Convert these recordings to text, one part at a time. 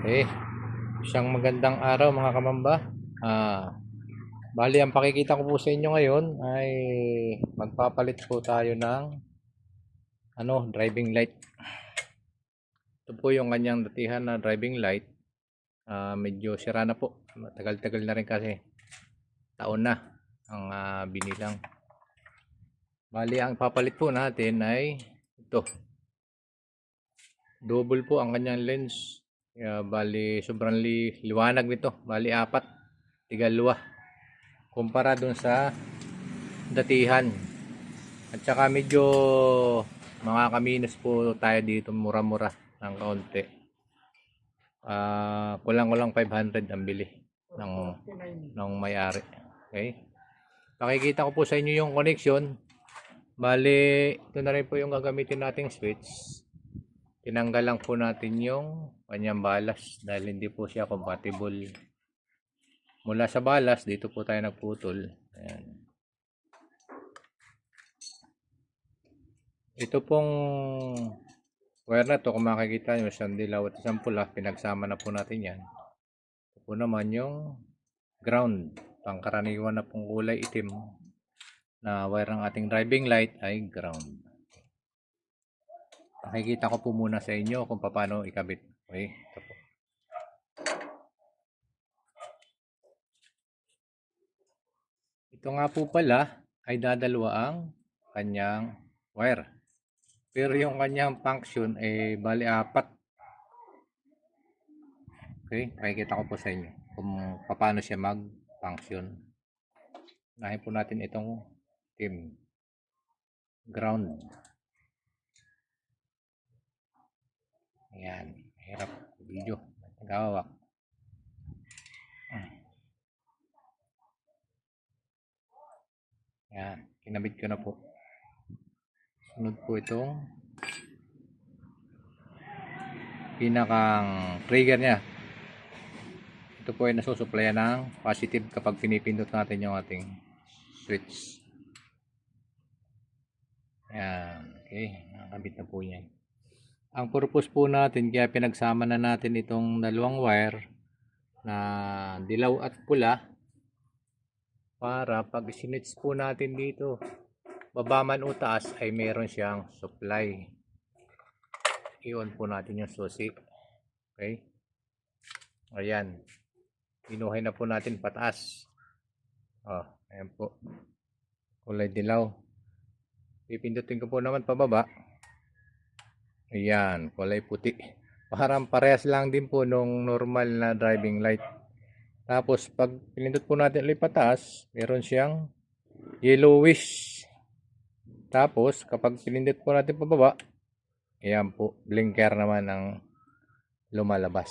Okay. Isang magandang araw mga kamamba. Ah, bali ang pakikita ko po sa inyo ngayon ay magpapalit po tayo ng ano, driving light. Ito po yung kanyang datihan na driving light. Ah, medyo sira na po. Matagal-tagal na rin kasi. Taon na ang ah, binilang. Bali ang papalit po natin ay ito. Double po ang kanyang lens. Kaya bali sobrang li, liwanag nito. Bali apat. Tigaluwa. Kumpara dun sa datihan. At saka medyo mga kaminos po tayo dito mura-mura ng kaunti. Ah, kulang-kulang 500 ang bili ng ng may-ari. Okay? Pakikita ko po sa inyo yung connection. Bali, ito na rin po yung gagamitin nating switch. Tinanggal lang po natin yung kanyang balas dahil hindi po siya compatible. Mula sa balas, dito po tayo nagputol. Ayan. Ito pong wire na to, kung makikita nyo, isang dilaw at isang pula, pinagsama na po natin yan. Ito po naman yung ground, pangkaraniwan na pong kulay itim na wire ng ating driving light ay ground. Pakikita ko po muna sa inyo kung paano ikabit. Okay, ito po. Ito nga po pala ay dadalwa ang kanyang wire. Pero yung kanyang function ay bali apat. Okay, pakikita ko po sa inyo kung paano siya mag-function. Unahin po natin itong team ground. Ayan, hirap video. Nagawak. Ayan, kinabit ko na po. Sunod po itong pinakang trigger niya. Ito po ay nasusuplayan ng positive kapag pinipindot natin yung ating switch. Ayan, okay. Nakakabit na po yan. Ang purpose po natin, kaya pinagsama na natin itong dalawang wire na dilaw at pula para pag sinits po natin dito baba man o taas ay meron siyang supply. I-on po natin yung susi. Okay? Ayan. Inuhay na po natin pataas. Oh, ayan po. Kulay dilaw. Pipindutin ko po naman pababa ayan kulay puti parang parehas lang din po nung normal na driving light tapos, pag pinindot po natin ulit pataas, meron siyang yellowish. Tapos, kapag pinindot po natin pababa, ayan po, blinker naman ang lumalabas.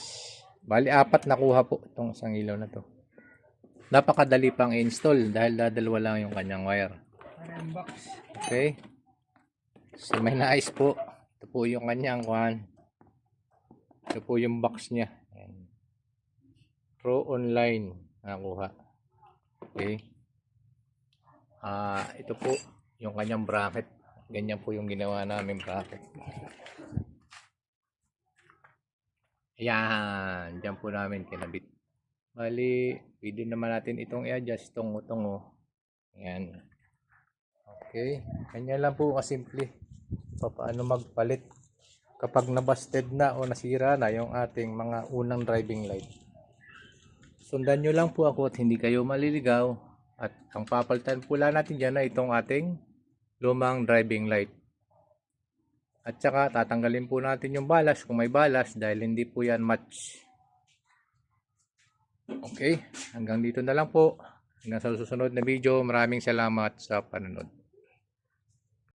Bali, apat nakuha po itong isang ilaw na to. Napakadali pang install dahil dadalwa lang yung kanyang wire. Okay. So, may nais po. Ito po yung kanyang kwan. Ito po yung box niya. Ayan. Pro online nakuha. Okay. Ah, ito po yung kanyang bracket. Ganyan po yung ginawa namin bracket. Ayan, diyan po namin kinabit. Bali, pwede naman natin itong i-adjust oh. Ayan. Okay, kanya lang po kasimple. Paano magpalit kapag nabasted na o nasira na yung ating mga unang driving light. Sundan nyo lang po ako at hindi kayo maliligaw. At ang papalitan po lang natin dyan na itong ating lumang driving light. At saka tatanggalin po natin yung balas kung may balas dahil hindi po yan match. Okay, hanggang dito na lang po. Hanggang sa susunod na video, maraming salamat sa panonood.